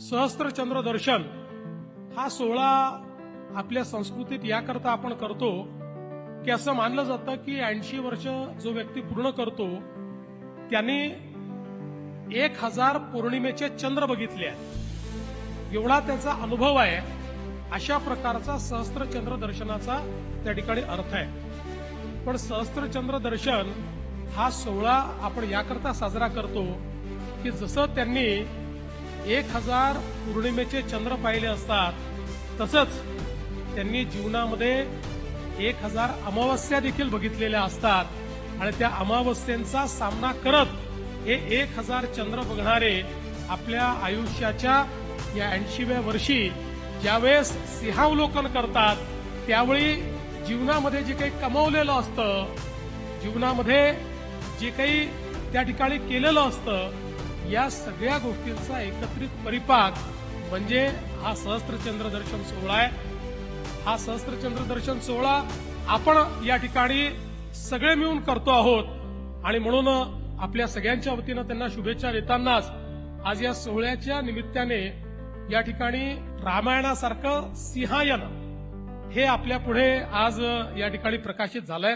सहस्त्रचंद्र दर्शन हा सोहळा आपल्या संस्कृतीत याकरता आपण करतो की असं मानलं जातं की ऐंशी वर्ष जो व्यक्ती पूर्ण करतो त्यांनी एक हजार पौर्णिमेचे चंद्र बघितले आहेत. एवढा त्याचा अनुभव आहे. अशा प्रकारचा सहस्त्रचंद्र दर्शनाचा त्या ठिकाणी अर्थ आहे. पण सहस्त्रचंद्र दर्शन हा सोहळा आपण याकरता साजरा करतो की जसं त्यांनी एक हजार पौर्णिमेचे चंद्र पाहिले असतात. तसंच त्यांनी जीवनामध्ये एक हजार अमावस्या देखील बघितलेल्या असतात. आणि त्या अमावस्यांचा सामना करत हे एक हजार चंद्र बघणारे आपल्या आयुष्याच्या या ऐंशीव्या वर्षी ज्यावेळेस सिंहावलोकन करतात त्यावेळी जीवनामध्ये जे काही कमवलेलं असतं जीवनामध्ये जे काही त्या ठिकाणी केलेलं असतं या सगळ्या गोष्टींचा एकत्रित परिपाक म्हणजे हा सहस्त्रचंद्र दर्शन सोहळा आहे. हा सहस्त्रचंद्र दर्शन सोहळा आपण या ठिकाणी सगळे मिळून करतो आहोत. आणि म्हणून आपल्या सगळ्यांच्या वतीनं त्यांना शुभेच्छा देतानाच आज या सोहळ्याच्या निमित्ताने या ठिकाणी रामायणासारखं सिंहायन हे आपल्या पुढे आज या ठिकाणी प्रकाशित झालंय.